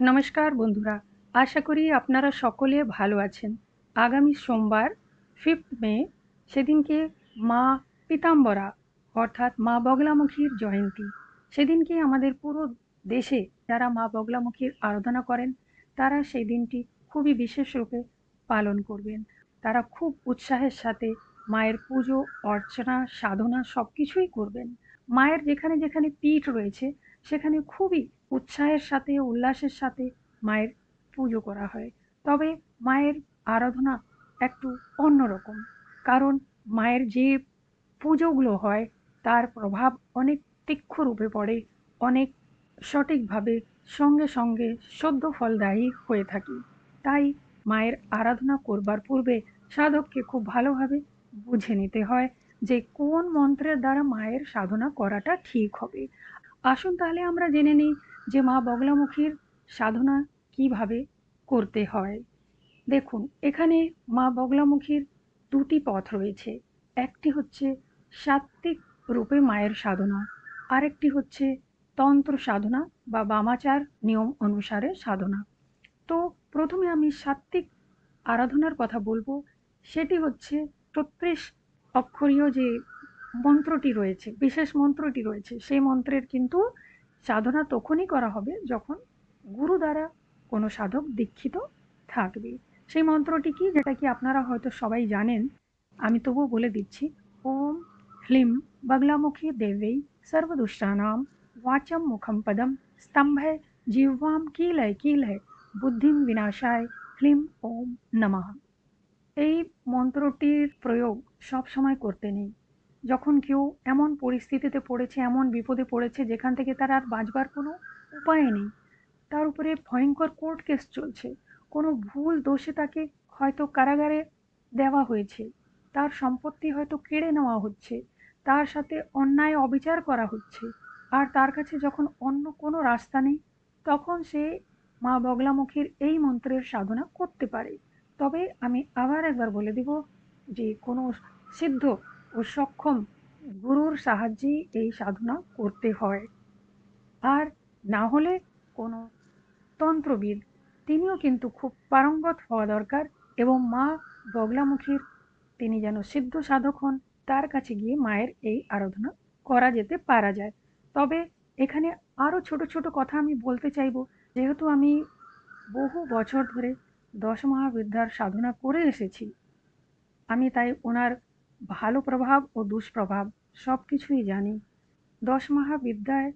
নমস্কার বন্ধুরা, আশা করি আপনারা সকলে ভালো আছেন। আগামী সোমবার ফিফথ মে, সেদিনকে মা পিতাম্বরা, অর্থাৎ মা বগলামুখীর জয়ন্তী। সেদিনকে আমাদের পুরো দেশে যারা মা বগলামুখীর আরাধনা করেন, তারা সেই দিনটি খুবই বিশেষ রূপে পালন করবেন। তারা খুব উৎসাহের সাথে মায়ের পুজো, অর্চনা, সাধনা সব কিছুই করবেন। মায়ের যেখানে যেখানে পীঠ রয়েছে, সেখানে খুবই উৎসাহের সাথে, উল্লাসের সাথে মায়ের পুজো করা হয়। তবে মায়ের আরাধনা একটু অন্যরকম কারণ মায়ের যে পুজোগুলো হয়, তার প্রভাব অনেক তীক্ষ্ণ রূপে পড়ে, অনেক সঠিকভাবে সঙ্গে সঙ্গে সদ্য ফলদায়ী হয়ে থাকি। তাই মায়ের আরাধনা করবার পূর্বে সাধককে খুব ভালোভাবে বুঝে নিতে হয় যে কোন মন্ত্রের দ্বারা মায়ের সাধনা করাটা ঠিক হবে। আসুন তাহলে আমরা জেনে নিই যে মা বগলামুখীর সাধনা কীভাবে করতে হয়। দেখুন, এখানে মা বগলামুখীর দুটি পথ রয়েছে। একটি হচ্ছে সাত্ত্বিক রূপে মায়ের সাধনা, আরেকটি হচ্ছে তন্ত্র সাধনা বা বামাচার নিয়ম অনুসারে সাধনা। তো প্রথমে আমি সাত্ত্বিক আরাধনার কথা বলব, সেটি হচ্ছে ছত্রিশ অক্ষরীয় যে মন্ত্রটি রয়েছে, বিশেষ মন্ত্রটি রয়েছে, সেই মন্ত্রের কিন্তু সাধনা তখনই করা হবে যখন গুরু দ্বারা কোনো সাধক দীক্ষিত থাকবে। সেই মন্ত্রটি কি যেটা কি আপনারা হয়তো সবাই জানেন? আমি তবুও বলে দিচ্ছি, ওম হ্লিম বগলামুখী দেবেই সর্বদুষ্টানাম ওয়াচম মুখম পদম স্তম্ভ জিহ্বাম जिह्वाम कील বুদ্ধিম বিনাশায় হ্লিম ওম विनाशाय এই মন্ত্রটির প্রয়োগ সব সময় করতে নেই। যখন কেউ এমন পরিস্থিতিতে পড়েছে, এমন বিপদে পড়েছে, যেখান থেকে তার আর বাঁচবার কোনো উপায় নেই, তার উপরে ভয়ঙ্কর কোর্ট কেস চলছে। কোনো ভুল দোষে তাকে হয়তো কারাগারে দেওয়া হয়েছে, তার সম্পত্তি হয়তো কেড়ে নেওয়া হচ্ছে, তার সাথে অন্যায় অবিচার করা হচ্ছে, আর তার কাছে যখন অন্য কোনো রাস্তা নেই, তখন সে মা বগলামুখীর এই মন্ত্রের সাধনা করতে পারে। তবে আমি আবার একবার বলে দিব যে কোনো সিদ্ধ ও সক্ষম গুরুর সাহায্যেই এই সাধনা করতে হয়। আর না হলে কোনো তন্ত্রবিদ, তিনিও কিন্তু খুব পারঙ্গত হওয়া দরকার এবং মা বগলামুখীর, তিনি যেন সিদ্ধ সাধক হন, তার কাছে গিয়ে মায়ের এই আরাধনা করা যেতে পারা যায়। তবে এখানে আরও ছোট ছোট কথা আমি বলতে চাইব, যেহেতু আমি বহু বছর ধরে দশ মহাবিদ্যার সাধনা করে এসেছি। আমি তাই ওনার ভালো প্রভাব ও দুষ্প্রভাব সব কিছুই জানি। দশ মহাবিদ্যায়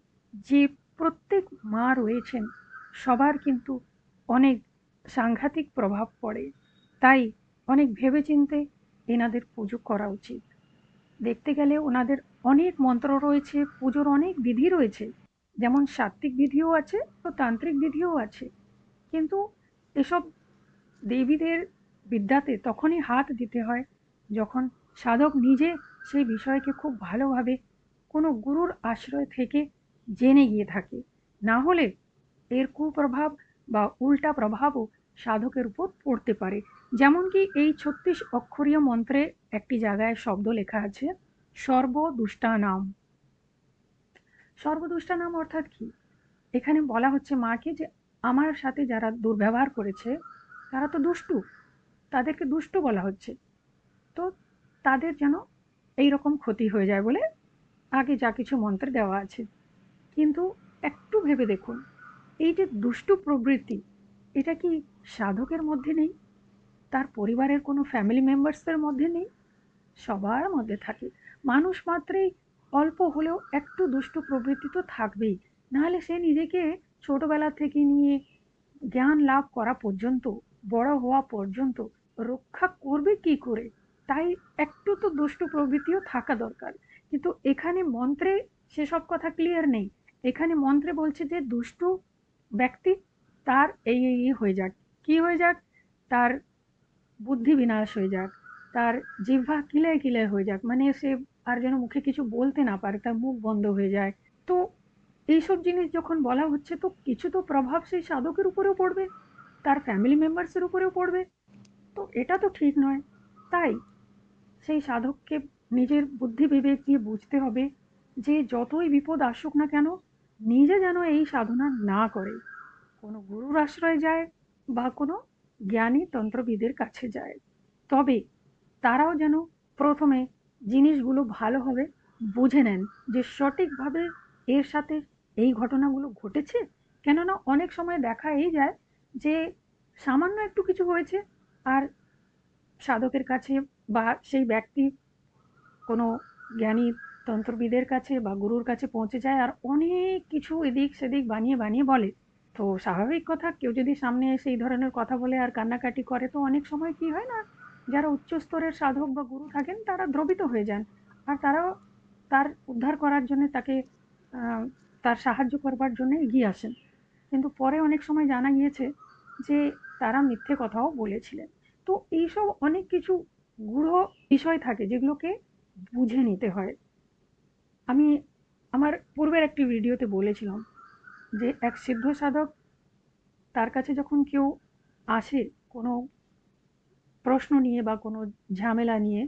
যে প্রত্যেক মা রয়েছেন, সবার কিন্তু অনেক সাংঘাতিক প্রভাব পড়ে। তাই অনেক ভেবেচিন্তে এনাদের পুজো করা উচিত। দেখতে গেলে ওনাদের অনেক মন্ত্র রয়েছে, পুজোর অনেক বিধি রয়েছে। যেমন সাত্ত্বিক বিধিও আছে তো তান্ত্রিক বিধিও আছে। কিন্তু এসব দেবীদের বিদ্যাতে তখনই হাত দিতে হয়, যখন সাধক নিজে সেই বিষয়কে খুব ভালোভাবে কোনো গুরুর আশ্রয় থেকে জেনে গিয়ে থাকে। না হলে এর কুপ্রভাব বা উল্টা প্রভাবও সাধকের উপর পড়তে পারে। যেমন কি এই ছত্রিশ অক্ষরীয় মন্ত্রে একটি জায়গায় শব্দ লেখা আছে, সর্বদুষ্টানাম। সর্বদুষ্টানাম অর্থাৎ কি? এখানে বলা হচ্ছে মাকে যে আমার সাথে যারা দুর্ব্যবহার করেছে তারা তো দুষ্টু। তাদেরকে দুষ্টু বলা হচ্ছে। তো তাদের যেন এই রকম ক্ষতি হয়ে যায় বলে আগে যা কিছু মন্ত্রে দেওয়া আছে। কিন্তু একটু ভেবে দেখুন, এই যে দুষ্টু প্রবৃত্তি, এটা কি সাধকের মধ্যে নেই? তার পরিবারের কোনো ফ্যামিলি মেম্বার্সদের মধ্যে নেই? সবার মধ্যে থাকে। মানুষ মাত্রেই অল্প হলেও একটু দুষ্টু প্রবৃত্তি তো থাকবেই। নাহলে সে নিজেকে ছোটবেলা থেকে নিয়ে জ্ঞান লাভ করা পর্যন্ত বড় হওয়া পর্যন্ত রক্ষা করবে কি করে? তাই একটু তো দুষ্টু প্রবৃত্তিও থাকা দরকার। কিন্তু এখানে মন্ত্রে সেসব কথা ক্লিয়ার নেই। এখানে মন্ত্রে বলছে যে দুষ্টু ব্যক্তি তার এই এই হয়ে যাক। কি হয়ে যাক? তার বুদ্ধি বিনাশ হয়ে যাক। তার জিহ্বা কিলায় কিলায় হয়ে যাক। মানে সে আর যেন মুখে কিছু বলতে না পারে, তার মুখ বন্ধ হয়ে যায়। তো এইসব জিনিস যখন বলা হচ্ছে, তো কিছু তো প্রভাব সেই সাধকের উপরেও পড়বে। তার ফ্যামিলি মেম্বার্সের উপরেও পড়বে। তো এটা তো ঠিক নয়। তাই সেই সাধককে নিজের বুদ্ধি বিবেক দিয়ে বুঝতে হবে যে যতই বিপদ আসুক না কেন, নিজে যেন এই সাধনা না করে। কোনো গুরুর আশ্রয় যায় বা কোনো জ্ঞানী তন্ত্রবিদের কাছে যায়। তবে তারাও যেন প্রথমে জিনিসগুলো ভালোভাবে বুঝে নেন যে সঠিকভাবে এর সাথে এই ঘটনাগুলো ঘটেছে। কেননা অনেক সময় দেখা এই যায় যে সামান্য একটু কিছু হয়েছে আর সাধকের কাছে বা সেই ব্যক্তি কোনো জ্ঞানী তন্ত্রবিদের কাছে বা গুরুর কাছে পৌঁছে যায় আর অনেক কিছু এদিক সেদিক বানিয়ে বানিয়ে বলে। তো স্বাভাবিক কথা, কেউ যদি সামনে এসে এই ধরনের কথা বলে আর কান্নাকাটি করে, তো অনেক সময় কি হয় না, যারা উচ্চ স্তরের সাধক বা গুরু থাকেন, তারা দ্রবিত হয়ে যান। আর তারাও তার উদ্ধার করার জন্য তাকে তার সাহায্য করবার জন্য এগিয়ে আসেন। কিন্তু পরে অনেক সময় জানা গিয়েছে যে তারা মিথ্যে কথাও বলেছিলেন। তো এইসব অনেক কিছু গূঢ় বিষয় থাকে যেগুলোকে বুঝে নিতে হয়। আমি আমার পূর্বের একটি ভিডিওতে বলেছিলাম যে এক সিদ্ধ সাধক তার কাছে যখন কেউ আসে কোনো প্রশ্ন নিয়ে বা কোনো ঝামেলা নিয়ে,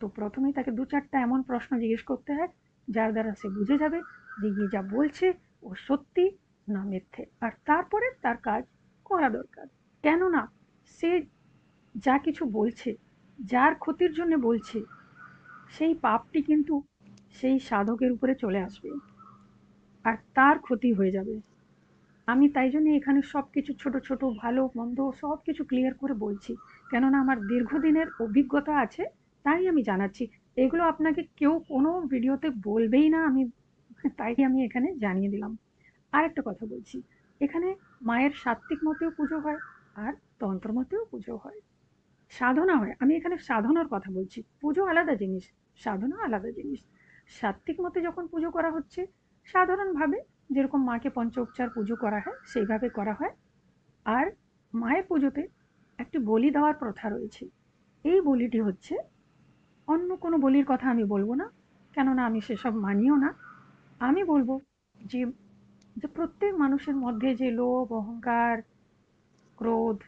তো প্রথমেই তাকে দু চারটা এমন প্রশ্ন জিজ্ঞেস করতে হয় যার দ্বারা সে বুঝে যাবে যে যা বলছে ও সত্যি না মিথ্যে। আর তারপরে তার কাজ করা দরকার। কেননা সে যা কিছু বলছে, যার ক্ষতির জন্য বলছে, সেই পাপটি কিন্তু সেই সাধকের উপরে চলে আসবে। আর তার ক্ষতি হয়ে যাবে। আমি তাই জন্য এখানে সব কিছু ছোট ছোট, ভালো, মন্দ সব কিছু ক্লিয়ার করে বলছি। কেননা আমার দীর্ঘদিনের অভিজ্ঞতা আছে, তাই আমি জানাচ্ছি। এগুলো আপনাকে কেউ কোনো ভিডিওতে বলবেই না, আমি তাই আমি এখানে জানিয়ে দিলাম। আর একটা কথা বলছি। এখানে মায়ের সাত্ত্বিক মতেও পুজো হয় আর তন্ত্র মতেও পুজো হয়। সাধনা হয়। আমি এখানে সাধনার কথা বলছি। পুজো আলাদা জিনিস, সাধনা আলাদা জিনিস। সাত্ত্বিক মতে যখন পুজো করা হচ্ছে, সাধারণভাবে যেরকম মাকে পঞ্চোপচার পুজো করা হয়, সেইভাবে করা হয়। আর মায়ের পুজোতে একটি বলি দেওয়ার প্রথা রয়েছে। এই বলিটি হচ্ছে, অন্য কোনো বলির কথা আমি বলব না, কেননা আমি সেসব মানিও না। আমি বলব যে যে প্রত্যেক মানুষের মধ্যে যে লোভ, অহংকার, ক্রোধ,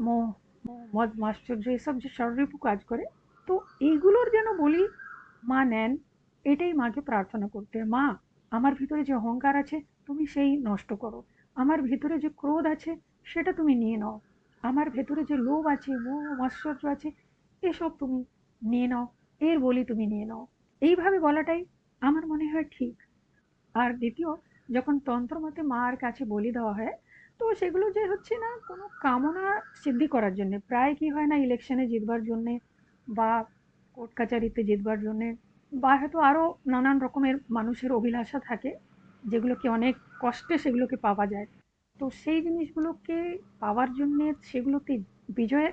মোহ, মদ, মাশ্চর্য, এসব যে ষড়রিপু কাজ করে, তো এইগুলোর যেন বলি মা নেন, এটাই মাকে প্রার্থনা করতে। মা, আমার ভিতরে যে অহংকার আছে, তুমি সেই নষ্ট করো। আমার ভিতরে যে ক্রোধ আছে, সেটা তুমি নিয়ে নাও। আমার ভেতরে যে লোভ আছে, মোহ, মাশ্চর্য আছে, এসব তুমি নিয়ে নাও। এর বলি তুমি নিয়ে নাও। এইভাবে বলাটাই আমার মনে হয় ঠিক। আর দ্বিতীয় যখন তন্ত্রমতে মার কাছে বলি দেওয়া হয়, তো সেগুলো যে হচ্ছে না কোনো কামনা সিদ্ধি করার জন্যে, প্রায় কি হয় না ইলেকশনে জিতবার জন্যে বা কোর্ট কাচারিতে জিতবার জন্যে বা হয়তো আরও নানান রকমের মানুষের অভিলাষা থাকে, যেগুলোকে অনেক কষ্টে সেগুলোকে পাওয়া যায়। তো সেই জিনিসগুলোকে পাওয়ার জন্যে, সেগুলোতে বিজয়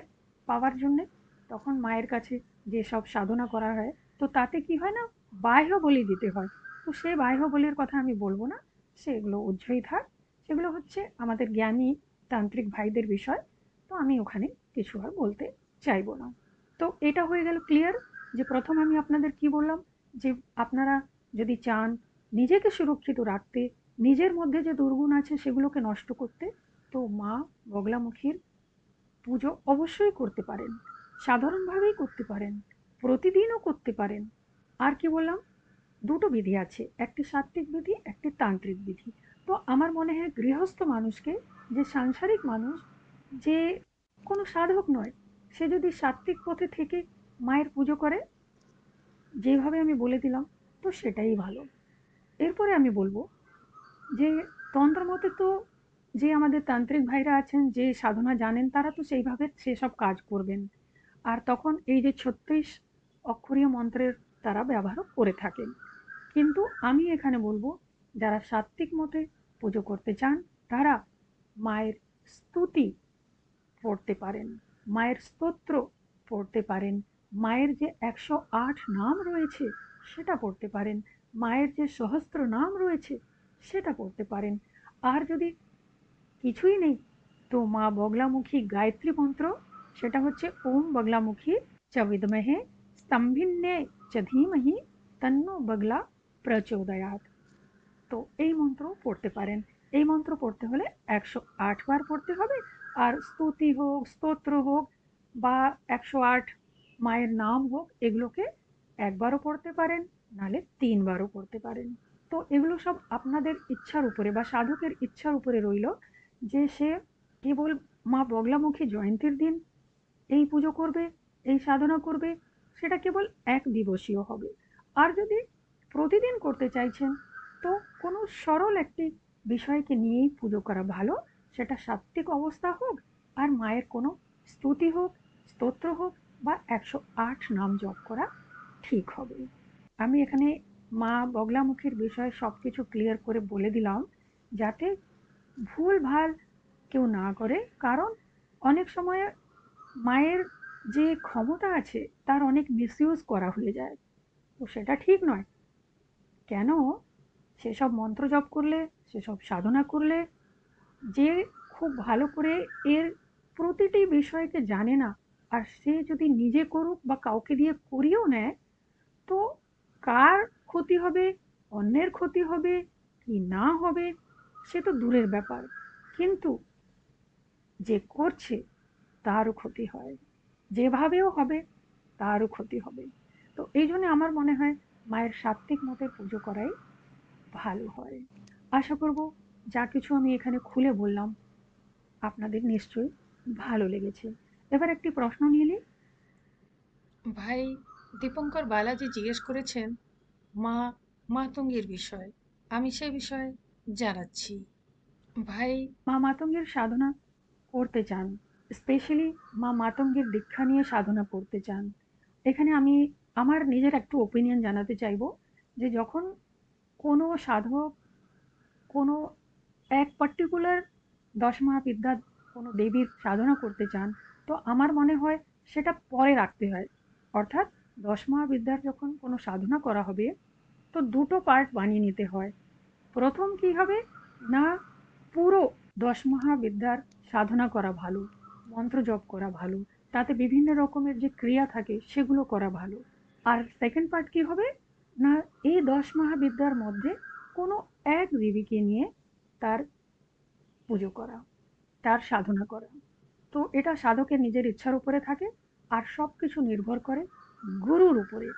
পাওয়ার জন্যে তখন মায়ের কাছে যেসব সাধনা করা হয়, তো তাতে কি হয় না, বাহ্য বলি দিতে হয়। তো সেই বাহ্য বলির কথা আমি বলব না। সেগুলো উজ্জ্বই থাক সেগুলো হচ্ছে আমাদের জ্ঞানী তান্ত্রিক ভাইদের বিষয়। তো আমি ওখানে কিছু আর বলতে চাইব না। তো এটা হয়ে গেল ক্লিয়ার যে প্রথম আমি আপনাদের কি বললাম? যে আপনারা যদি চান নিজেকে সুরক্ষিত রাখতে, নিজের মধ্যে যে দুর্গুণ আছে সেগুলোকে নষ্ট করতে, তো মা বগলামুখীর পুজো অবশ্যই করতে পারেন। সাধারণভাবেই করতে পারেন। প্রতিদিনও করতে পারেন। আর কি বললাম? দুটো বিধি আছে, একটি সাত্ত্বিক বিধি, একটি তান্ত্রিক বিধি। তো আমার মনে হয় গৃহস্থ মানুষকে, যে সাংসারিক মানুষ, যে কোনো সাধক নয়, সে যদি সাত্ত্বিক পথে থেকে মায়ের পুজো করে, যেভাবে আমি বলে দিলাম, তো সেটাই ভালো। এরপরে আমি বলব যে তন্ত্র মতে তো যে আমাদের তান্ত্রিক ভাইরা আছেন, যে সাধনা জানেন, তারা তো সেইভাবে সেসব কাজ করবেন। আর তখন এই যে ছত্রিশ অক্ষরীয় মন্ত্রের তারা ব্যবহার করে থাকেন। কিন্তু আমি এখানে বলব, যারা সাত্ত্বিক মতে পুজো করতে চান, তারা মায়ের স্তুতি পড়তে পারেন, মায়ের স্তোত্র পড়তে পারেন, মায়ের যে একশো আট নাম রয়েছে সেটা পড়তে পারেন, মায়ের যে সহস্র নাম রয়েছে সেটা পড়তে পারেন। আর যদি কিছুই নেই, তো মা বগলামুখী গায়ত্রী মন্ত্র, সেটা হচ্ছে ওম বগলামুখী চ বিদমহে স্তম্ভিন্নে চ ধীমহি তন্নো বগলা প্রচোদয়াত। তো এই মন্ত্র পড়তে পারেন। এই মন্ত্র পড়তে হলে একশো আট বার পড়তে হবে। আর স্তুতি হোক, স্তোত্র হোক বা একশো আট মায়ের নাম হোক, এগুলোকে একবারও পড়তে পারেন নালে তিনবারও পড়তে পারেন। তো এগুলো সব আপনাদের ইচ্ছার উপরে বা সাধকের ইচ্ছার উপরে রইল যে সে কেবল মা বগলামুখী জয়ন্তীর দিন এই পুজো করবে, এই সাধনা করবে, সেটা কেবল এক দিবসীয় হবে। আর যদি প্রতিদিন করতে চাইছেন, তো কোনো সরল একটি বিষয়কে নিয়েই পুজো করা ভালো? সেটা সাত্ত্বিক অবস্থা হোক আর মায়ের কোনো স্তুতি হোক, স্তোত্র হোক বা একশো আট নাম জপ করা ঠিক হবে। আমি এখানে মা বগলামুখীর বিষয়ে সব কিছু ক্লিয়ার করে বলে দিলাম, যাতে ভুল ভালো কেউ না করে। কারণ অনেক সময় মায়ের যে ক্ষমতা আছে, তার অনেক মিসইউজ করা হয়ে যায়। তো সেটা ঠিক নয়। কেন? সেসব মন্ত্র জপ করলে, সেসব সাধনা করলে যে খুব ভালো করে এর প্রতিটি বিষয়কে জানে না, আর সে যদি নিজে করুক বা কাউকে দিয়ে করিয়েও নেয়, তো কার ক্ষতি হবে, অন্যের ক্ষতি হবে, কি না হবে, সে তো দূরের ব্যাপার। কিন্তু যে করছে, তারও ক্ষতি হয়। যেভাবেও হবে, তারও ক্ষতি হবে। তো এই জন্য আমার মনে হয় মায়ের সাত্ত্বিক মতে পুজো করাই ভালো হয়। আশা করব যা কিছু আমি এখানে খুলে বললাম আপনাদের নিশ্চয়ই ভালো লেগেছে। এবার একটি প্রশ্ন নিয়ে নিই। ভাই দীপঙ্কর বালাজি জিজ্ঞেস করেছেন মা মাতঙ্গীর বিষয় আমি সে বিষয়ে জানাচ্ছি। ভাই মা মাতঙ্গের সাধনা করতে চান স্পেশালি মা মাতঙ্গের দীক্ষা নিয়ে সাধনা করতে চান। এখানে আমি আমার নিজের একটু ওপিনিয়ন জানাতে চাইব যে যখন কোনো সাধক, কোনো এক পার্টিকুলার দশ মহাবিদ্যা কোনো দেবীর সাধনা করতে চান, তো আমার মনে হয় সেটা পরে রাখতে হয়। অর্থাৎ দশ মহাবিদ্যার যখন কোনো সাধনা করা হবে, তো দুটো পার্ট বানিয়ে নিতে হয়। প্রথম কি হবে? না, পুরো দশ মহাবিদ্যার সাধনা করা ভালো, মন্ত্র জপ করা ভালো, তাতে বিভিন্ন রকমের যে ক্রিয়া থাকে সেগুলো করা ভালো। আর সেকেন্ড পার্ট কি হবে? না, এই দশ মহাবিদ্যার মধ্যে কোনো এক দেবীকে নিয়ে তার পুজো করা, তার সাধনা করা। তো এটা সাধকের নিজের ইচ্ছার উপরে থাকে আর সব কিছু নির্ভর করে গুরুর উপরে।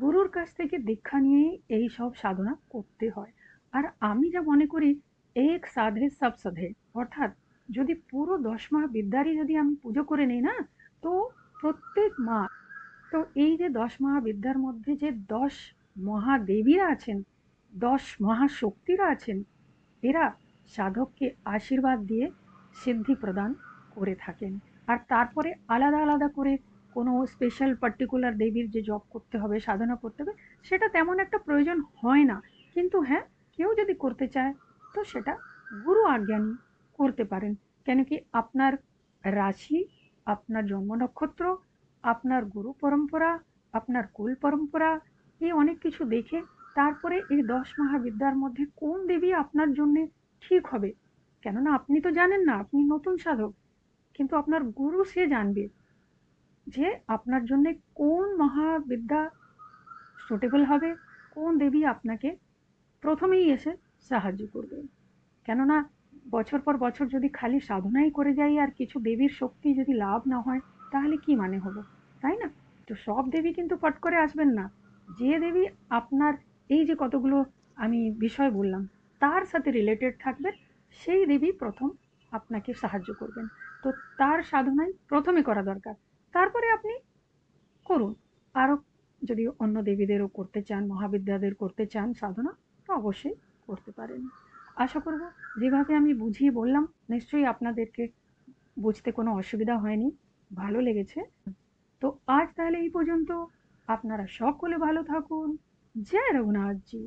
গুরুর কাছ থেকে দীক্ষা নিয়েই এই সব সাধনা করতে হয়। আর আমি যা মনে করি, এক সাধে সব সাধে। অর্থাৎ যদি পুরো দশ মহাবিদ্যারই যদি আমি পুজো করে নিই না, তো প্রত্যেক মা তো এই যে দশ মহাবিদ্যার মধ্যে যে দশ মহাদেবীরা আছেন, দশ মহাশক্তিরা আছেন, এরা সাধককে আশীর্বাদ দিয়ে সিদ্ধি প্রদান করে থাকেন। আর তারপরে আলাদা আলাদা করে কোনো স্পেশাল পার্টিকুলার দেবীর যে জব করতে হবে, সাধনা করতে হবে, সেটা তেমন একটা প্রয়োজন হয় না। কিন্তু হ্যাঁ কেউ যদি করতে চায়, তো সেটা গুরু আজ্ঞা নিয়ে করতে পারেন। কেন কি আপনার রাশি, আপনার জন্ম নক্ষত্র আপনার গুরু পরম্পরা, আপনার কুল পরম্পরা, এই অনেক কিছু দেখে তারপরে এই দশ মহাবিদ্যার মধ্যে কোন দেবী আপনার জন্যে ঠিক হবে? কেননা আপনি তো জানেন না, আপনি নতুন সাধক। কিন্তু আপনার গুরু সে জানবে যে আপনার জন্যে কোন মহাবিদ্যা সুটেবল হবে, কোন দেবী আপনাকে প্রথমেই এসে সাহায্য করবে। কেননা বছর পর বছর যদি খালি সাধনাই করে যাই আর কিছু দেবীর শক্তি যদি লাভ না হয়, তাহলে কি মানে হলো? তাই না? তো সব দেবী কিন্তু পট করে আসবেন না। যে দেবী আপনার এই যে কতগুলো আমি বিষয় বললাম, তার সাথে রিলেটেড থাকবে সেই দেবী প্রথম আপনাকে সাহায্য করবেন। তো তার সাধনাই প্রথমে করা দরকার। তারপরে আপনি করুন। আরও যদি অন্য দেবীদেরও করতে চান, মহাবিদ্যাদের করতে চান সাধনা, তো অবশ্যই করতে পারেন। আশা করব যেভাবে আমি বুঝিয়ে বললাম, নিশ্চয়ই আপনাদেরকে বুঝতে কোনো অসুবিধা হয়নি। ভালো লেগেছে। তো আজ তাহলে এই পর্যন্ত। আপনারা সকলে ভালো থাকুন। জয় রঘুনাথজি।